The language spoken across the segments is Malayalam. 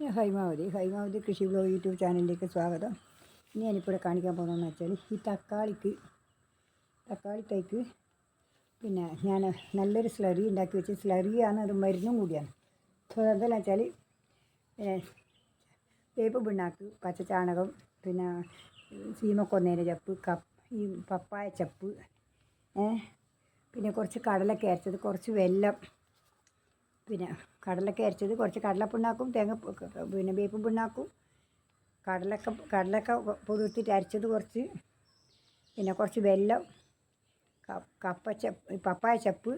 ഞാൻ ഹൈമാവതി. ഹൈമാവതി കൃഷി ബ്ലോഗ് യൂട്യൂബ് ചാനലിലേക്ക് സ്വാഗതം. ഇനി ഞാനിപ്പോൾ കാണിക്കാൻ പോകുന്നതെന്ന് വെച്ചാൽ ഈ തക്കാളിക്ക് തക്കാളി തൈക്ക് പിന്നെ ഞാൻ നല്ലൊരു സ്ലറി ഉണ്ടാക്കി വെച്ച് സ്ലറിയാണ് അത് മരുന്നും കൂടിയാണ്. എന്തെല്ലാം വെച്ചാൽ വേപ്പ് പിണ്ണാക്ക് പച്ചച്ചാണകം പിന്നെ സീമക്കൊന്നേര ചപ്പ് കപ്പ് ഈ പപ്പായ ചപ്പ് പിന്നെ കുറച്ച് കടല അരച്ചത് കുറച്ച് വെല്ലം പിന്നെ കടലൊക്കെ അരച്ചത് കുറച്ച് കടലപ്പിണ്ണാക്കും തേങ്ങ പിന്നെ വേപ്പും പിണ്ണാക്കും. കടലക്ക കടലൊക്കെ പുതിർത്തിട്ട് അരച്ചത് കുറച്ച് പിന്നെ കുറച്ച് വെല്ലം കപ്പ കപ്പച്ചപ്പ് പപ്പായ ചപ്പ്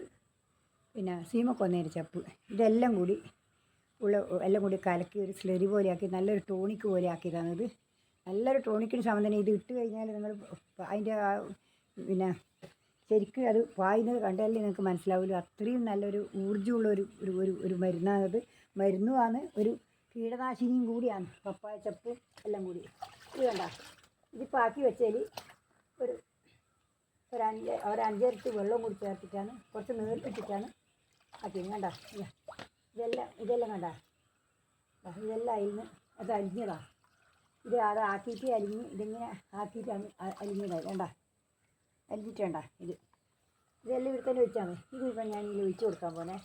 പിന്നെ സീമക്കൊന്നേരി ചപ്പ് ഇതെല്ലാം കൂടി ഉള്ള എല്ലാം കൂടി കലക്കി ഒരു സ്ലറി പോലെയാക്കി നല്ലൊരു ടോണിക്ക് പോലെ ആക്കി തന്നത് നല്ലൊരു ടോണിക്കിന് സമയം തന്നെ ഇത് ഇട്ട് കഴിഞ്ഞാൽ നിങ്ങൾ അതിന്റെ പിന്നെ ശരിക്കും അത് വായിന് കണ്ടാലേ നിങ്ങൾക്ക് മനസ്സിലാവില്ല അത്രയും നല്ലൊരു ഊർജമുള്ള ഒരു ഒരു ഒരു ഒരു മരുന്നാണത്. മരുന്നുമാണ് ഒരു കീടനാശിനിയും കൂടിയാണ്. പപ്പായ ചപ്പ് എല്ലാം കൂടി. ഇത് കണ്ട? ഇതിപ്പോൾ ആക്കി വെച്ചാൽ ഒരു ഒരു അഞ്ച് ഒരു അഞ്ചരട്ടി വെള്ളം കൂടി ചേർത്തിട്ടാണ് കുറച്ച് നേർത്തിട്ടിട്ടാണ് ആക്കി ഇതാ. ഇതെല്ലാം ഇതെല്ലാം കണ്ട? ഇതെല്ലാം ഇതെല്ലാം അരിഞ്ഞ് അത് അരിഞ്ഞതാണ് ഇത് അത് ആക്കിയിട്ട് അരിഞ്ഞ് ഇതിങ്ങനെ ആക്കിയിട്ടാണ് അ- അരിഞ്ഞതായി വേണ്ട അരിഞ്ഞിട്ടേണ്ട ഇത്? ഇതെല്ലാം ഇവിടെ തന്നെ വെച്ചാണ് മതി. ഇതിപ്പോൾ ഞാൻ ഇതിൽ ഒഴിച്ചു കൊടുക്കാൻ പോണേ.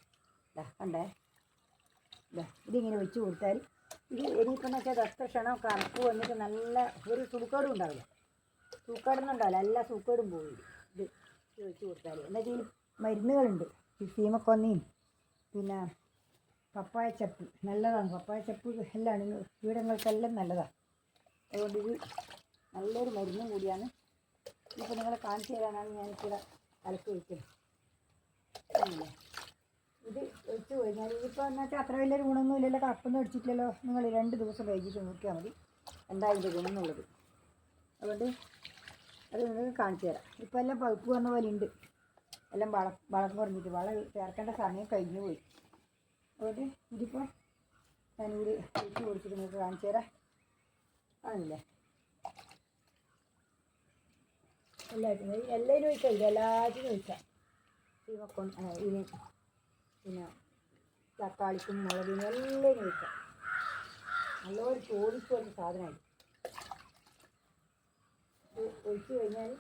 ഇതാ കണ്ടേ? ഇതാ ഇതിങ്ങനെ ഒഴിച്ചു കൊടുത്താൽ ഇത് ഇനിയിപ്പോൾ വെച്ചാൽ എത്ര ക്ഷണം കറുപ്പ് വന്നിട്ട് നല്ല ഒരു സൂക്കേടും ഉണ്ടാവില്ല. സൂക്കേടൊന്നും ഉണ്ടാവില്ല. എല്ലാ സൂക്കേടും പോയി ഇത്. ഒഴിച്ചു കൊടുത്താൽ എന്നിട്ട് ഈ മരുന്നുകളുണ്ട്. ഈ സീമക്കൊന്നയും പിന്നെ പപ്പായ ചപ്പ്. നല്ലതാണ്. പപ്പായ ചപ്പ് എല്ലാം കീടങ്ങൾക്കെല്ലാം നല്ലതാണ് അതുകൊണ്ട് ഇത് നല്ലൊരു മരുന്നും കൂടിയാണ്. ഇപ്പോൾ നിങ്ങളെ കാണിച്ചു തരാനാണ് ഞാനിവിടെ കലക്കി ഒഴിക്കണം ഇത് വെച്ച് കഴിഞ്ഞാൽ ഇതിപ്പോൾ എന്ന് അത്ര വലിയൊരു ഗുണമൊന്നും ഇല്ലല്ലോ കപ്പൊന്നും അടിച്ചിട്ടില്ലല്ലോ. നിങ്ങൾ രണ്ട് ദിവസം വൈകിട്ട് നോക്കിയാൽ മതി. എന്താ ഇതിന്റെ ഗുണം എന്നുള്ളത് അതുകൊണ്ട് അത് നിങ്ങൾക്ക് കാണിച്ചു തരാം. ഇപ്പോൾ എല്ലാം പഴുപ്പ് വന്ന പോലെ ഉണ്ട്. എല്ലാം വള വളം കുറഞ്ഞിട്ട് വളം ചേർക്കേണ്ട സമയം കഴിഞ്ഞു പോയി. അതുകൊണ്ട് ഇതിപ്പോൾ ഞാനിത് ഒഴിച്ച് കൊടുത്തിട്ട് നിങ്ങൾക്ക് കാണിച്ചു തരാം. ആണല്ലേ? എല്ലാത്തിനും എല്ലാവരും ഒഴിക്കാം എല്ലാവരും എല്ലാത്തിനും ഈ വക്കം ഇനി പിന്നെ തക്കാളിക്കും മുളകിനും എല്ലാവരും ഒഴിക്കാം. നല്ലൊരു ചോദിച്ചൊരു സാധനമായി ഒഴിച്ചു കഴിഞ്ഞാൽ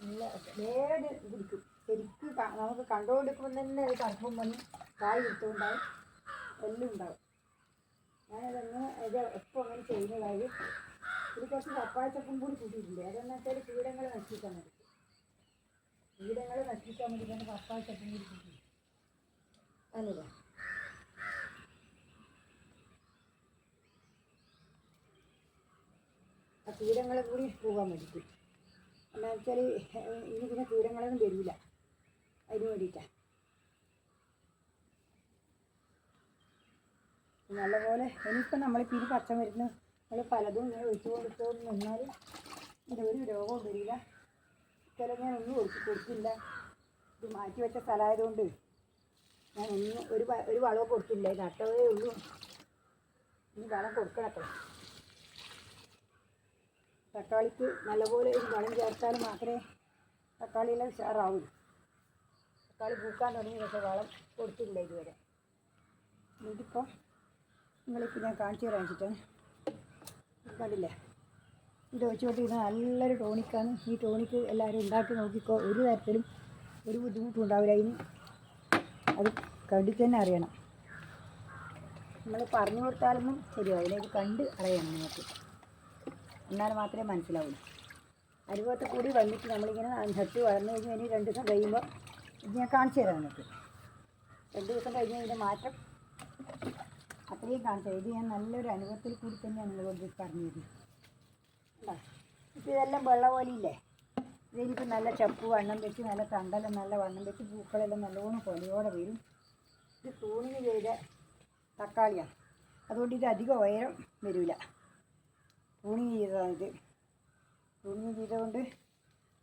നല്ല വേറെ പിടിക്കും ശരിക്കും നമുക്ക് കണ്ടുകൊണ്ടിരിക്കുമ്പോൾ തന്നെ ഒരു കറുപ്പും വന്ന് കായ് എടുത്തുകൊണ്ടാവും എല്ലാം ഉണ്ടാവും. ഞാനതങ്ങനെ ഇത് എപ്പോൾ അങ്ങനെ ചെയ്യുന്നതായത് ഇത് കുറച്ച് പപ്പായച്ചക്കും കൂടി കൂട്ടിയിട്ടുണ്ട് അതെന്ന് വെച്ചാൽ കീടങ്ങൾ നശിപ്പിക്കാൻ വേണ്ടി. കീടങ്ങൾ നശിപ്പിക്കാൻ വേണ്ടി തന്നെ പപ്പായച്ചക്കും കൂടി കൂട്ടി അല്ലേ? ആ കീടങ്ങളെ കൂടി പോകാൻ വേണ്ടിയിട്ട്. എന്നാ വെച്ചാൽ ഇനി പിന്നെ കീടങ്ങളൊന്നും വരില്ല അതിന് വേണ്ടിയിട്ടാണ് നല്ലപോലെ ഇനിയിപ്പോൾ നമ്മളിപ്പോൾ ഇത് പച്ചമരുന്ന് നമ്മൾ പലതും ഇങ്ങനെ ഒഴിച്ചു കൊടുത്തോണ്ട് നിന്നാൽ ഇതൊരു രോഗവും വരില്ല. ചില ഞാൻ ഒന്നും ഒഴിച്ചു കൊടുത്തില്ല. ഇത് മാറ്റി വെച്ച സ്ഥലമായതുകൊണ്ട് ഞാൻ ഒന്നും ഒരു ഒരു വളവും കൊടുത്തില്ല. ഇത് അട്ടവേ ഉള്ളൂ. ഇനി വളം കൊടുക്കണത്ര തക്കാളിക്ക് നല്ലപോലെ ഒരു വളം ചേർത്താൽ മാത്രമേ തക്കാളിയെല്ലാം ഉഷാറാവൂ. തക്കാളി പൂക്കാൻ തുടങ്ങി പക്ഷേ വളം കൊടുത്തില്ല ഇതുവരെ. ഇതിപ്പോൾ നിങ്ങളിപ്പോൾ ഞാൻ കാണിച്ചു തരാൻ വെച്ചിട്ടാണ് കണ്ടില്ലേ? ഇത് വെച്ചുകൊണ്ട് ഇത് നല്ലൊരു ടോണിക്കാണ്. ഈ ടോണിക്ക് എല്ലാവരും ഉണ്ടാക്കി നോക്കിക്കോ. ഒരു തരത്തിലും ഒരു ബുദ്ധിമുട്ടും ഉണ്ടാവില്ല. അതിന് അത് കണ്ടിട്ട് തന്നെ അറിയണം. നമ്മൾ പറഞ്ഞു കൊടുത്താലൊന്നും ശരിയാവില്ല. ഇത് കണ്ട് അറിയണം നിങ്ങൾക്ക്. എന്നാൽ മാത്രമേ മനസ്സിലാവുള്ളൂ അനുഭവത്തിൽ കൂടി വന്നിട്ട് നമ്മളിങ്ങനെ നട്ട് വളർന്നു കഴിഞ്ഞ് ഇനി രണ്ട് ദിവസം കഴിയുമ്പോൾ ഇത് ഞാൻ കാണിച്ചു തരാം നിങ്ങൾക്ക്. രണ്ട് ദിവസം കഴിഞ്ഞ് ഇതിന്റെ മാറ്റം അത്രയും കാണിച്ചത് ഇത് ഞാൻ നല്ലൊരു അനുഭവത്തിൽ കൂടി തന്നെയാണ് നിങ്ങളോട് പറഞ്ഞത്. കണ്ടോ? ഇപ്പം ഇതെല്ലാം വെള്ള പോലെയില്ലേ? ഇതെനിക്ക് നല്ല ചപ്പ് വണ്ണം വെച്ച് നല്ല തണ്ടലും നല്ല വണ്ണം വെച്ച് പൂക്കളെല്ലാം നല്ലോണം കൊലയോടെ വരും. ഇത് തൂണിന് ചെയ്ത തക്കാളിയാണ് അതുകൊണ്ട് ഇത് അധികം ഉയരം വരില്ല തൂണിങ് ചെയ്തതാണ് ഇത്. തൂണിങ് ചെയ്തതുകൊണ്ട്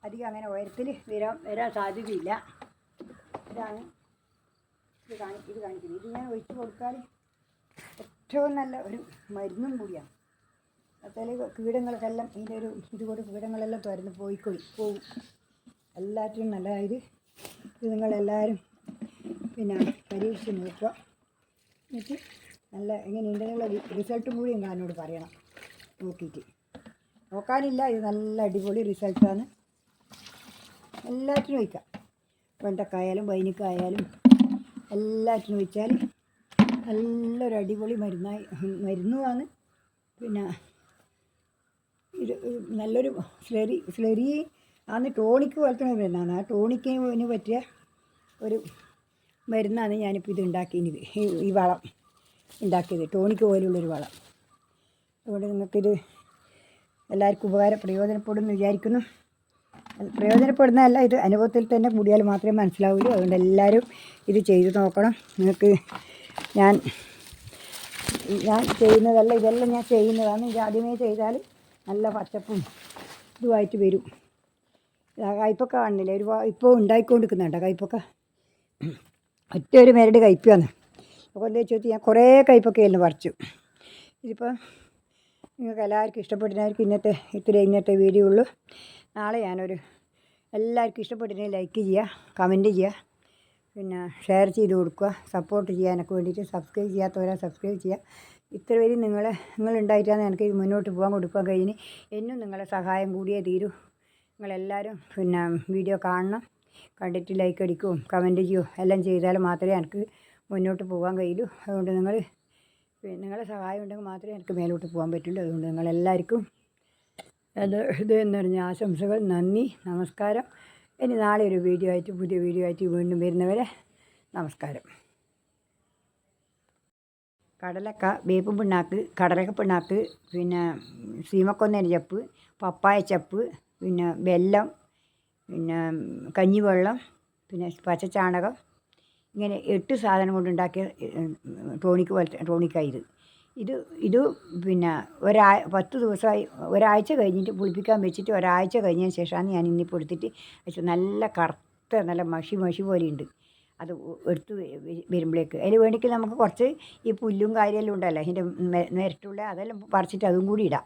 അധികം അങ്ങനെ ഉയരത്തിൽ വരാൻ വരാൻ സാധ്യതയില്ല. ഇതാണ് ഇത് കാണി ഇത് കാണിക്കുന്നത്. ഇത് ഞാൻ ഒഴിച്ച് കൊടുത്താൽ ഏറ്റവും നല്ല ഒരു മരുന്നും കൂടിയാണ്. എന്നുവെച്ചാൽ കീടങ്ങൾക്കെല്ലാം ഇതിന്റെ ഒരു ഇതുകൊണ്ട് കീടങ്ങളെല്ലാം തുരന്ന്. പോയിക്കൊള്ളി പോവും. എല്ലാറ്റിനും നല്ലതായത് ഇത് നിങ്ങളെല്ലാവരും പിന്നെ പരീക്ഷിച്ച് നോക്കുക. എന്നിട്ട് നല്ല എങ്ങനെയുണ്ടെന്നുള്ള റിസൾട്ടും കൂടി നിങ്ങൾ എന്നോട് പറയണം. നോക്കിയിട്ട്. നോക്കാനില്ല ഇത് നല്ല അടിപൊളി റിസൾട്ടാണ് എല്ലാറ്റിനും വയ്ക്കാം. വെണ്ടക്കായാലും വൈനിക്കായാലും എല്ലാറ്റിനും വെച്ചാൽ നല്ലൊരു അടിപൊളി മരുന്നായി മരുന്നുമാണ് പിന്നെ ഇത് നല്ലൊരു സ്ലറി സ്ലറി ആണ് ടോണിക്ക് പോലത്തെ മരുന്നാണ്. ആ ടോണിക്കിന് പറ്റിയ ഒരു മരുന്നാണ് ഞാനിപ്പോൾ ഇത് ഉണ്ടാക്കിയത്. ഈ വളം ഉണ്ടാക്കിയത് ടോണിക്ക് പോലുള്ളൊരു വളം. അതുകൊണ്ട് നിങ്ങൾക്കിത് എല്ലാവർക്കും ഉപകാര പ്രയോജനപ്പെടുമെന്ന് വിചാരിക്കുന്നു. അത് പ്രയോജനപ്പെടുന്നതല്ല ഇത് അനുഭവത്തിൽ തന്നെ കൂടിയാൽ മാത്രമേ മനസ്സിലാവുകയുള്ളൂ. അതുകൊണ്ട് എല്ലാവരും ഇത് ചെയ്തു നോക്കണം. നിങ്ങൾക്ക് ഞാൻ ഞാൻ ചെയ്യുന്നതല്ല ഇതെല്ലാം ഞാൻ ചെയ്യുന്നതാണ്. ഇത് ആദ്യമേ ചെയ്താൽ നല്ല പച്ചപ്പും ഇതുമായിട്ട് വരും. കയ്പ്പൊക്കെ കാണുന്നില്ല ഒരു ഇപ്പോൾ ഉണ്ടായിക്കൊണ്ടിരിക്കുന്നുണ്ട് കയ്പ്പൊക്കെ ഒറ്റ ഒരു മെരട് കയ്പ്പാണ് അപ്പോൾ എന്താ വെച്ചാൽ ഞാൻ കുറേ കയ്പ്പൊക്കെ ആയിരുന്നു പറിച്ചു. ഇതിപ്പോൾ നിങ്ങൾക്ക് എല്ലാവർക്കും ഇഷ്ടപ്പെടുന്നവർക്ക് ഇന്നത്തെ ഇത്ര ഇന്നത്തെ വീഡിയോ ഉള്ളൂ നാളെ ഞാനൊരു എല്ലാവർക്കും ഇഷ്ടപ്പെട്ടിട്ടുണ്ടെങ്കിൽ ലൈക്ക് ചെയ്യുക കമന്റ് ചെയ്യുക. പിന്നെ ഷെയർ ചെയ്ത് കൊടുക്കുക സപ്പോർട്ട് ചെയ്യാനൊക്കെ വേണ്ടിയിട്ട് സബ്സ്ക്രൈബ് ചെയ്യാത്തവരെ സബ്സ്ക്രൈബ് ചെയ്യുക. ഇത്ര വരെ നിങ്ങളെ നിങ്ങളുണ്ടായിട്ടാണ് എനിക്ക് ഇത് മുന്നോട്ട് പോകാൻ കൊടുക്കാൻ കഴിഞ്ഞ് എന്നും നിങ്ങളെ സഹായം കൂടിയേ തീരൂ. നിങ്ങളെല്ലാവരും പിന്നെ വീഡിയോ കാണണം. കണ്ടിട്ട് ലൈക്ക് അടിക്കുകയും കമന്റ് ചെയ്യുകയും എല്ലാം ചെയ്താൽ മാത്രമേ എനിക്ക് മുന്നോട്ട് പോകാൻ കഴിയൂ. അതുകൊണ്ട് നിങ്ങൾ നിങ്ങളെ സഹായം ഉണ്ടെങ്കിൽ മാത്രമേ എനിക്ക് മേലോട്ട് പോകാൻ പറ്റുള്ളൂ. അതുകൊണ്ട് നിങ്ങളെല്ലാവർക്കും അത് ഇത് എന്ന് പറഞ്ഞ ആശംസകൾ നന്ദി നമസ്കാരം. ഇനി നാളെ ഒരു വീഡിയോ ആയിട്ട് പുതിയ വീഡിയോ ആയിട്ട് വീണ്ടും വരുന്നവരെ നമസ്കാരം. കടലക്ക വേപ്പ് പിണ്ണാക്ക് കടലക്ക പിണ്ണാക്ക് പിന്നെ സീമക്കൊന്നേന ചപ്പ് പപ്പായ ചപ്പ് പിന്നെ വെല്ലം പിന്നെ കഞ്ഞിവെള്ളം പിന്നെ പച്ചച്ചാണകം. ഇങ്ങനെ എട്ട് സാധനം കൊണ്ടുണ്ടാക്കിയ ടോണിക്ക് പോലത്തെ ടോണിക്കായി ഇത് ഇത് പിന്നെ ഒരാ പത്ത് ദിവസമായി ഒരാഴ്ച കഴിഞ്ഞിട്ട് പുളിപ്പിക്കാൻ വെച്ചിട്ട് ഒരാഴ്ച കഴിഞ്ഞതിന് ശേഷമാണ് ഞാൻ ഇന്നിപ്പോൾ എടുത്തിട്ട് വെച്ചത്. നല്ല കറുത്ത നല്ല മഷി മഷി പോലെയുണ്ട്. അത് എടുത്ത് വരുമ്പോഴേക്ക്. അതിന് വേണ്ടിക്ക് നമുക്ക് കുറച്ച് ഈ പുല്ലും കാര്യമെല്ലാം ഉണ്ടല്ലോ. അതിന്റെ നിരട്ടുള്ള അതെല്ലാം പറിച്ചിട്ട് അതും കൂടി ഇടാം.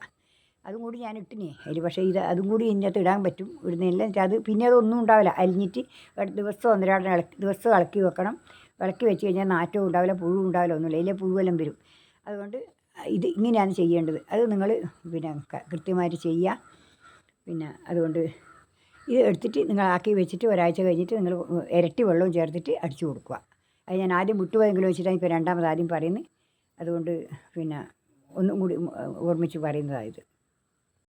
അതും കൂടി ഞാൻ ഇട്ടിനെ. അതിൽ പക്ഷേ ഇത് അതും കൂടി ഇതിനകത്ത് ഇടാൻ പറ്റും. ഇടുന്നില്ല അത് പിന്നെ അതൊന്നും ഉണ്ടാവില്ല. അലിഞ്ഞിട്ട് ദിവസം ഒന്നരാടം ഇളക്കി ദിവസം ഇളക്കി വെക്കണം. ഇളക്കി വെച്ച് കഴിഞ്ഞാൽ നാറ്റവും ഉണ്ടാവില്ല പുഴു ഉണ്ടാവില്ല ഒന്നുമില്ല. അതിലെ പുഴുവെല്ലാം വരും. അതുകൊണ്ട് ഇത് ഇങ്ങനെയാണ് ചെയ്യേണ്ടത്. അത് നിങ്ങൾ പിന്നെ കൃത്യമായിട്ട് ചെയ്യുക. പിന്നെ അതുകൊണ്ട് ഇത് എടുത്തിട്ട് നിങ്ങൾ ആക്കി വെച്ചിട്ട് ഒരാഴ്ച കഴിഞ്ഞിട്ട് നിങ്ങൾ ഇരട്ടി വെള്ളവും ചേർത്തിട്ട് അടിച്ചു കൊടുക്കുക. അത് ഞാൻ ആദ്യം വിട്ടുപോയെങ്കിലും വെച്ചിട്ടാണ് ഇപ്പോൾ രണ്ടാമത് ആദ്യം പറയുന്നത്. അതുകൊണ്ട് പിന്നെ ഒന്നും കൂടി ഓർമ്മിച്ച് പറയുന്നതാണ് ഇത്.